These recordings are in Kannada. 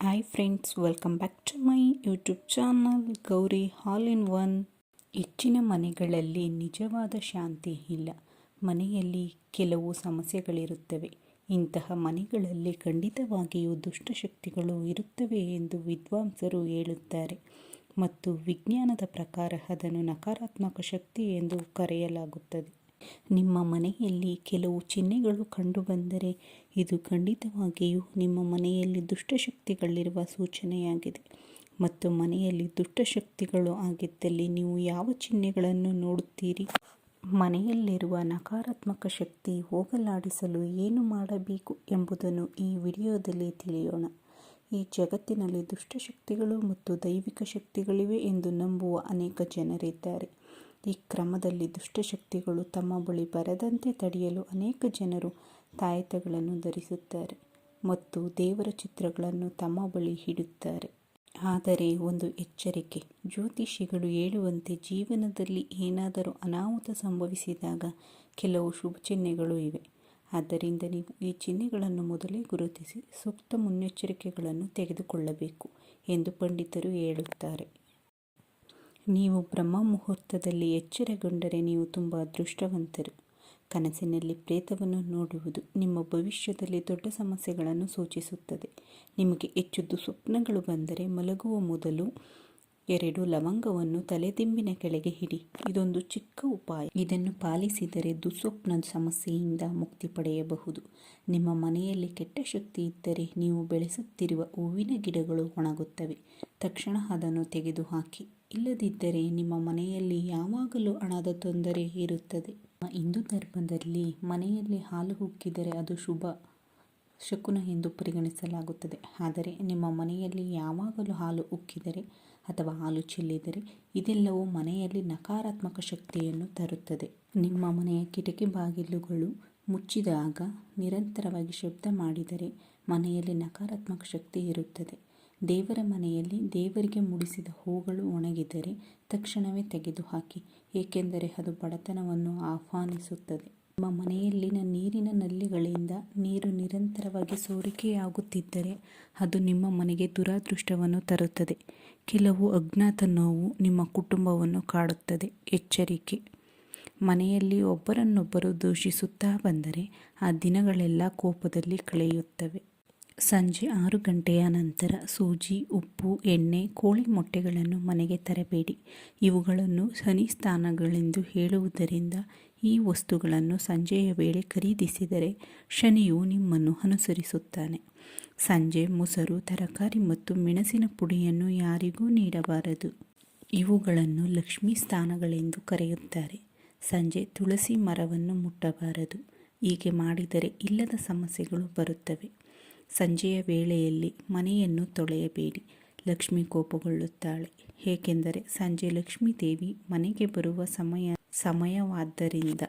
Hi friends welcome back to my YouTube channel Gauri all in one ಹೆಚ್ಚಿನ ಮನೆಗಳಲ್ಲಿ ನಿಜವಾದ ಶಾಂತಿ ಇಲ್ಲ. ಮನೆಯಲ್ಲಿ ಕೆಲವು ಸಮಸ್ಯೆಗಳಿರುತ್ತವೆ. ಇಂತಹ ಮನೆಗಳಲ್ಲಿ ಖಂಡಿತವಾಗಿಯೂ ದುಷ್ಟಶಕ್ತಿಗಳು ಇರುತ್ತವೆ ಎಂದು ವಿದ್ವಾಂಸರು ಹೇಳುತ್ತಾರೆ. ಮತ್ತು ವಿಜ್ಞಾನದ ಪ್ರಕಾರ ಅದನ್ನು ನಕಾರಾತ್ಮಕ ಶಕ್ತಿ ಎಂದು ಕರೆಯಲಾಗುತ್ತದೆ. ನಿಮ್ಮ ಮನೆಯಲ್ಲಿ ಕೆಲವು ಚಿಹ್ನೆಗಳು ಕಂಡುಬಂದರೆ ಇದು ಖಂಡಿತವಾಗಿಯೂ ನಿಮ್ಮ ಮನೆಯಲ್ಲಿ ದುಷ್ಟಶಕ್ತಿಗಳಿರುವ ಸೂಚನೆಯಾಗಿದೆ. ಮತ್ತು ಮನೆಯಲ್ಲಿ ದುಷ್ಟಶಕ್ತಿಗಳು ಆಗಿದ್ದಲ್ಲಿ ನೀವು ಯಾವ ಚಿಹ್ನೆಗಳನ್ನು ನೋಡುತ್ತೀರಿ? ಮನೆಯಲ್ಲಿರುವ ನಕಾರಾತ್ಮಕ ಶಕ್ತಿ ಹೋಗಲಾಡಿಸಲು ಏನು ಮಾಡಬೇಕು ಎಂಬುದನ್ನು ಈ ವಿಡಿಯೋದಲ್ಲಿ ತಿಳಿಯೋಣ. ಈ ಜಗತ್ತಿನಲ್ಲಿ ದುಷ್ಟಶಕ್ತಿಗಳು ಮತ್ತು ದೈವಿಕ ಶಕ್ತಿಗಳಿವೆ ಎಂದು ನಂಬುವ ಅನೇಕ ಜನರಿದ್ದಾರೆ. ಈ ಕ್ರಮದಲ್ಲಿ ದುಷ್ಟಶಕ್ತಿಗಳು ತಮ್ಮ ಬಳಿ ಬರದಂತೆ ತಡೆಯಲು ಅನೇಕ ಜನರು ತಾಯತಗಳನ್ನು ಧರಿಸುತ್ತಾರೆ ಮತ್ತು ದೇವರ ಚಿತ್ರಗಳನ್ನು ತಮ್ಮ ಬಳಿ ಹಿಡುತ್ತಾರೆ ಆದರೆ ಒಂದು ಎಚ್ಚರಿಕೆ, ಜ್ಯೋತಿಷಿಗಳು ಹೇಳುವಂತೆ ಜೀವನದಲ್ಲಿ ಏನಾದರೂ ಅನಾಹುತ ಸಂಭವಿಸಿದಾಗ ಕೆಲವು ಶುಭ ಚಿಹ್ನೆಗಳು ಇವೆ. ಆದ್ದರಿಂದ ನೀವು ಈ ಚಿಹ್ನೆಗಳನ್ನು ಮೊದಲೇ ಗುರುತಿಸಿ ಸೂಕ್ತ ಮುನ್ನೆಚ್ಚರಿಕೆಗಳನ್ನು ತೆಗೆದುಕೊಳ್ಳಬೇಕು ಎಂದು ಪಂಡಿತರು ಹೇಳುತ್ತಾರೆ. ನೀವು ಬ್ರಹ್ಮ ಮುಹೂರ್ತದಲ್ಲಿ ಎಚ್ಚರಗೊಂಡರೆ ನೀವು ತುಂಬ ಅದೃಷ್ಟವಂತರು. ಕನಸಿನಲ್ಲಿ ಪ್ರೇತವನ್ನು ನೋಡುವುದು ನಿಮ್ಮ ಭವಿಷ್ಯದಲ್ಲಿ ದೊಡ್ಡ ಸಮಸ್ಯೆಗಳನ್ನು ಸೂಚಿಸುತ್ತದೆ. ನಿಮಗೆ ಹೆಚ್ಚು ದುಸ್ವಪ್ನಗಳು ಬಂದರೆ ಮಲಗುವ ಮೊದಲು ಎರಡು ಲವಂಗವನ್ನು ತಲೆದಿಂಬಿನ ಕೆಳಗೆ ಹಿಡಿ. ಇದೊಂದು ಚಿಕ್ಕ ಉಪಾಯ. ಇದನ್ನು ಪಾಲಿಸಿದರೆ ದುಸ್ವಪ್ನ ಸಮಸ್ಯೆಯಿಂದ ಮುಕ್ತಿ ಪಡೆಯಬಹುದು. ನಿಮ್ಮ ಮನೆಯಲ್ಲಿ ಕೆಟ್ಟ ಶಕ್ತಿ ಇದ್ದರೆ ನೀವು ಬೆಳೆಸುತ್ತಿರುವ ಹೂವಿನ ಗಿಡಗಳು ಒಣಗುತ್ತವೆ. ತಕ್ಷಣ ಅದನ್ನು ತೆಗೆದುಹಾಕಿ. ಇಲ್ಲದಿದ್ದರೆ ನಿಮ್ಮ ಮನೆಯಲ್ಲಿ ಯಾವಾಗಲೂ ಹಣದ ತೊಂದರೆ ಇರುತ್ತದೆ. ಹಿಂದೂ ಧರ್ಮದಲ್ಲಿ ಮನೆಯಲ್ಲಿ ಹಾಲು ಉಕ್ಕಿದರೆ ಅದು ಶುಭ ಶಕುನ ಎಂದು ಪರಿಗಣಿಸಲಾಗುತ್ತದೆ. ಆದರೆ ನಿಮ್ಮ ಮನೆಯಲ್ಲಿ ಯಾವಾಗಲೂ ಹಾಲು ಉಕ್ಕಿದರೆ ಅಥವಾ ಹಾಲು ಚೆಲ್ಲಿದರೆ ಇದೆಲ್ಲವೂ ಮನೆಯಲ್ಲಿ ನಕಾರಾತ್ಮಕ ಶಕ್ತಿಯನ್ನು ತರುತ್ತದೆ. ನಿಮ್ಮ ಮನೆಯ ಕಿಟಕಿ ಬಾಗಿಲುಗಳು ಮುಚ್ಚಿದಾಗ ನಿರಂತರವಾಗಿ ಶಬ್ದ ಮಾಡಿದರೆ ಮನೆಯಲ್ಲಿ ನಕಾರಾತ್ಮಕ ಶಕ್ತಿ ಇರುತ್ತದೆ. ದೇವರ ಮನೆಯಲ್ಲಿ ದೇವರಿಗೆ ಮುಡಿಸಿದ ಹೂಗಳು ಒಣಗಿದರೆ ತಕ್ಷಣವೇ ತೆಗೆದುಹಾಕಿ, ಏಕೆಂದರೆ ಅದು ಬಡತನವನ್ನು ಆಹ್ವಾನಿಸುತ್ತದೆ. ನಿಮ್ಮ ಮನೆಯಲ್ಲಿನ ನೀರಿನ ನಲ್ಲಿಗಳಿಂದ ನೀರು ನಿರಂತರವಾಗಿ ಸೋರಿಕೆಯಾಗುತ್ತಿದ್ದರೆ ಅದು ನಿಮ್ಮ ಮನೆಗೆ ದುರಾದೃಷ್ಟವನ್ನು ತರುತ್ತದೆ. ಕೆಲವು ಅಜ್ಞಾತ ನೋವು ನಿಮ್ಮ ಕುಟುಂಬವನ್ನು ಕಾಡುತ್ತದೆ. ಎಚ್ಚರಿಕೆ. ಮನೆಯಲ್ಲಿ ಒಬ್ಬರನ್ನೊಬ್ಬರು ದೂಷಿಸುತ್ತಾ ಬಂದರೆ ಆ ದಿನಗಳೆಲ್ಲ ಕೋಪದಲ್ಲಿ ಕಳೆಯುತ್ತವೆ. ಸಂಜೆ ಆರು ಗಂಟೆಯ ನಂತರ ಸೂಜಿ, ಉಪ್ಪು, ಎಣ್ಣೆ, ಕೋಳಿ ಮೊಟ್ಟೆಗಳನ್ನು ಮನೆಗೆ ತರಬೇಡಿ. ಇವುಗಳನ್ನು ಶನಿ ಸ್ಥಾನಗಳೆಂದು ಹೇಳುವುದರಿಂದ ಈ ವಸ್ತುಗಳನ್ನು ಸಂಜೆಯ ವೇಳೆ ಖರೀದಿಸಿದರೆ ಶನಿಯು ನಿಮ್ಮನ್ನು ಅನುಸರಿಸುತ್ತಾನೆ. ಸಂಜೆ ಮೊಸರು, ತರಕಾರಿ ಮತ್ತು ಮೆಣಸಿನ ಪುಡಿಯನ್ನು ಯಾರಿಗೂ ನೀಡಬಾರದು. ಇವುಗಳನ್ನು ಲಕ್ಷ್ಮೀ ಸ್ಥಾನಗಳೆಂದು ಕರೆಯುತ್ತಾರೆ. ಸಂಜೆ ತುಳಸಿ ಮರವನ್ನು ಮುಟ್ಟಬಾರದು. ಹೀಗೆ ಮಾಡಿದರೆ ಇಲ್ಲದ ಸಮಸ್ಯೆಗಳು ಬರುತ್ತವೆ. ಸಂಜೆಯ ವೇಳೆಯಲ್ಲಿ ಮನೆಯನ್ನು ತೊಳೆಯಬೇಡಿ. ಲಕ್ಷ್ಮಿ ಕೋಪಗೊಳ್ಳುತ್ತಾಳೆ. ಏಕೆಂದರೆ ಸಂಜೆ ಲಕ್ಷ್ಮೀ ದೇವಿ ಮನೆಗೆ ಬರುವ ಸಮಯ ಸಮಯವಾದ್ದರಿಂದ.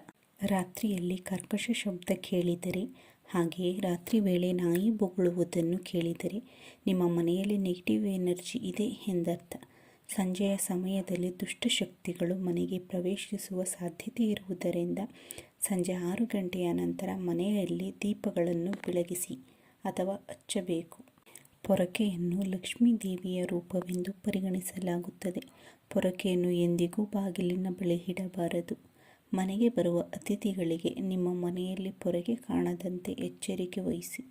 ರಾತ್ರಿಯಲ್ಲಿ ಕರ್ಕಶ ಶಬ್ದ ಕೇಳಿದರೆ, ಹಾಗೆಯೇ ರಾತ್ರಿ ವೇಳೆ ನಾಯಿ ಬೊಗಳುವುದನ್ನು ಕೇಳಿದರೆ, ನಿಮ್ಮ ಮನೆಯಲ್ಲಿ ನೆಗೆಟಿವ್ ಎನರ್ಜಿ ಇದೆ ಎಂದರ್ಥ. ಸಂಜೆಯ ಸಮಯದಲ್ಲಿ ದುಷ್ಟಶಕ್ತಿಗಳು ಮನೆಗೆ ಪ್ರವೇಶಿಸುವ ಸಾಧ್ಯತೆ ಇರುವುದರಿಂದ, ಸಂಜೆ ಆರು ಗಂಟೆಯ ನಂತರ ಮನೆಯಲ್ಲಿ ದೀಪಗಳನ್ನು ಬೆಳಗಿಸಿ ಅಥವಾ ಹಚ್ಚಬೇಕು. ಪೊರಕೆಯನ್ನು ಲಕ್ಷ್ಮೀ ದೇವಿಯ ರೂಪವೆಂದು ಪರಿಗಣಿಸಲಾಗುತ್ತದೆ. ಪೊರಕೆಯನ್ನು ಎಂದಿಗೂ ಬಾಗಿಲಿನ ಬಳಿ ಇಡಬಾರದು. ಮನೆಗೆ ಬರುವ ಅತಿಥಿಗಳಿಗೆ ನಿಮ್ಮ ಮನೆಯಲ್ಲಿ ಪೊರಕೆ ಕಾಣದಂತೆ ಎಚ್ಚರಿಕೆ ವಹಿಸಿ.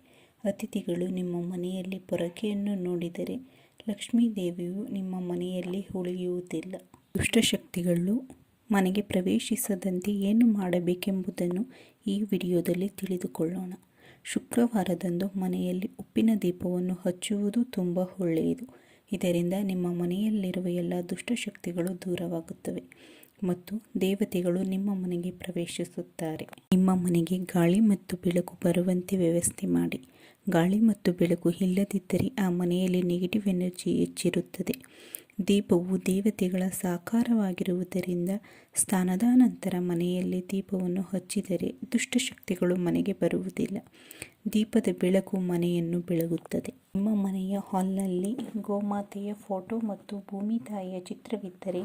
ಅತಿಥಿಗಳು ನಿಮ್ಮ ಮನೆಯಲ್ಲಿ ಪೊರಕೆಯನ್ನು ನೋಡಿದರೆ ಲಕ್ಷ್ಮೀ ದೇವಿಯು ನಿಮ್ಮ ಮನೆಯಲ್ಲಿ ಉಳಿಯುವುದಿಲ್ಲ. ದುಷ್ಟಶಕ್ತಿಗಳು ಮನೆಗೆ ಪ್ರವೇಶಿಸದಂತೆ ಏನು ಮಾಡಬೇಕೆಂಬುದನ್ನು ಈ ವಿಡಿಯೋದಲ್ಲಿ ತಿಳಿದುಕೊಳ್ಳೋಣ. ಶುಕ್ರವಾರದಂದು ಮನೆಯಲ್ಲಿ ಉಪ್ಪಿನ ದೀಪವನ್ನು ಹಚ್ಚುವುದು ತುಂಬ ಒಳ್ಳೆಯದು. ಇದರಿಂದ ನಿಮ್ಮ ಮನೆಯಲ್ಲಿರುವ ಎಲ್ಲ ದುಷ್ಟಶಕ್ತಿಗಳು ದೂರವಾಗುತ್ತವೆ ಮತ್ತು ದೇವತೆಗಳು ನಿಮ್ಮ ಮನೆಗೆ ಪ್ರವೇಶಿಸುತ್ತಾರೆ. ನಿಮ್ಮ ಮನೆಗೆ ಗಾಳಿ ಮತ್ತು ಬೆಳಕು ಬರುವಂತೆ ವ್ಯವಸ್ಥೆ ಮಾಡಿ. ಗಾಳಿ ಮತ್ತು ಬೆಳಕು ಇಲ್ಲದಿದ್ದರೆ ಆ ಮನೆಯಲ್ಲಿ ನೆಗೆಟಿವ್ ಎನರ್ಜಿ ಹೆಚ್ಚಿರುತ್ತದೆ. ದೀಪವು ದೇವತೆಗಳ ಸಾಕಾರವಾಗಿರುವುದರಿಂದ ಸ್ನಾನದ ನಂತರ ಮನೆಯಲ್ಲಿ ದೀಪವನ್ನು ಹಚ್ಚಿದರೆ ದುಷ್ಟಶಕ್ತಿಗಳು ಮನೆಗೆ ಬರುವುದಿಲ್ಲ. ದೀಪದ ಬೆಳಕು ಮನೆಯನ್ನು ಬೆಳಗುತ್ತದೆ. ನಿಮ್ಮ ಮನೆಯ ಹಾಲ್ನಲ್ಲಿ ಗೋಮಾತೆಯ ಫೋಟೋ ಮತ್ತು ಭೂಮಿ ತಾಯಿಯ ಚಿತ್ರವಿದ್ದರೆ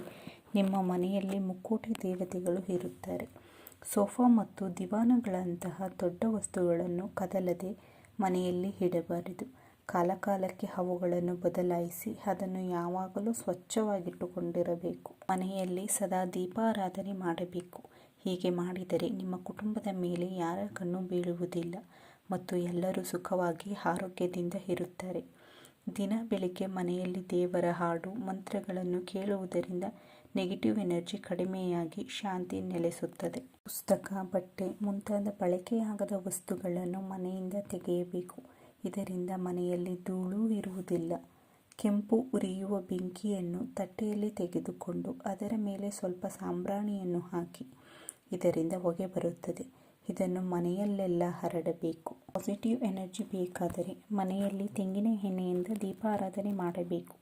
ನಿಮ್ಮ ಮನೆಯಲ್ಲಿ ಮುಕ್ಕೋಟಿ ದೇವತೆಗಳು ಇರುತ್ತಾರೆ. ಸೋಫಾ ಮತ್ತು ದಿವಾನಗಳಂತಹ ದೊಡ್ಡ ವಸ್ತುಗಳನ್ನು ಕದಲದೆ ಮನೆಯಲ್ಲಿ ಇಡಬಾರದು. ಕಾಲಕಾಲಕ್ಕೆ ಅವುಗಳನ್ನು ಬದಲಾಯಿಸಿ ಅದನ್ನು ಯಾವಾಗಲೂ ಸ್ವಚ್ಛವಾಗಿಟ್ಟುಕೊಂಡಿರಬೇಕು. ಮನೆಯಲ್ಲಿ ಸದಾ ದೀಪಾರಾಧನೆ ಮಾಡಬೇಕು. ಹೀಗೆ ಮಾಡಿದರೆ ನಿಮ್ಮ ಕುಟುಂಬದ ಮೇಲೆ ಯಾರ ಕಣ್ಣು ಬೀಳುವುದಿಲ್ಲ ಮತ್ತು ಎಲ್ಲರೂ ಸುಖವಾಗಿ ಆರೋಗ್ಯದಿಂದ ಇರುತ್ತಾರೆ. ದಿನ ಬೆಳಿಗ್ಗೆ ಮನೆಯಲ್ಲಿ ದೇವರ ಹಾಡು, ಮಂತ್ರಗಳನ್ನು ಕೇಳುವುದರಿಂದ ನೆಗೆಟಿವ್ ಎನರ್ಜಿ ಕಡಿಮೆಯಾಗಿ ಶಾಂತಿ ನೆಲೆಸುತ್ತದೆ. ಪುಸ್ತಕ, ಬಟ್ಟೆ ಮುಂತಾದ ಬಳಕೆಯಾಗದ ವಸ್ತುಗಳನ್ನು ಮನೆಯಿಂದ ತೆಗೆಯಬೇಕು. ಇದರಿಂದ ಮನೆಯಲ್ಲಿ ಧೂಳು ಇರುವುದಿಲ್ಲ. ಕೆಂಪು ಉರಿಯುವ ಬೆಂಕಿಯನ್ನು ತಟ್ಟೆಯಲ್ಲಿ ತೆಗೆದುಕೊಂಡು ಅದರ ಮೇಲೆ ಸ್ವಲ್ಪ ಸಾಂಬ್ರಾಣಿಯನ್ನು ಹಾಕಿ, ಇದರಿಂದ ಹೊಗೆ ಬರುತ್ತದೆ. ಇದನ್ನು ಮನೆಯಲ್ಲೆಲ್ಲ ಹರಡಬೇಕು. ಪಾಸಿಟಿವ್ ಎನರ್ಜಿ ಬೇಕಾದರೆ ಮನೆಯಲ್ಲಿ ತೆಂಗಿನ ಎಣ್ಣೆಯಿಂದ ದೀಪಾರಾಧನೆ ಮಾಡಬೇಕು.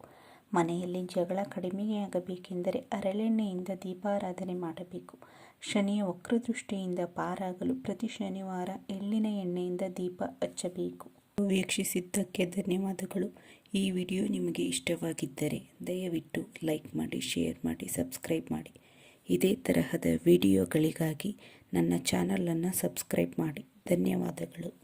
ಮನೆಯಲ್ಲಿ ಜಗಳ ಕಡಿಮೆಯಾಗಬೇಕೆಂದರೆ ಅರಳೆಣ್ಣೆಯಿಂದ ದೀಪಾರಾಧನೆ ಮಾಡಬೇಕು. ಶನಿಯ ವಕ್ರದೃಷ್ಟಿಯಿಂದ ಪಾರಾಗಲು ಪ್ರತಿ ಶನಿವಾರ ಎಳ್ಳಿನ ಎಣ್ಣೆಯಿಂದ ದೀಪ ಹಚ್ಚಬೇಕು. ವೀಕ್ಷಿಸಿದ್ದಕ್ಕೆ ಧನ್ಯವಾದಗಳು. ಈ ವಿಡಿಯೋ ನಿಮಗೆ ಇಷ್ಟವಾಗಿದ್ದರೆ ದಯವಿಟ್ಟು ಲೈಕ್ ಮಾಡಿ, ಶೇರ್ ಮಾಡಿ, ಸಬ್ಸ್ಕ್ರೈಬ್ ಮಾಡಿ. ಇದೇ ತರಹದ ವಿಡಿಯೋಗಳಿಗಾಗಿ ನನ್ನ ಚಾನಲನ್ನು ಸಬ್ಸ್ಕ್ರೈಬ್ ಮಾಡಿ. ಧನ್ಯವಾದಗಳು.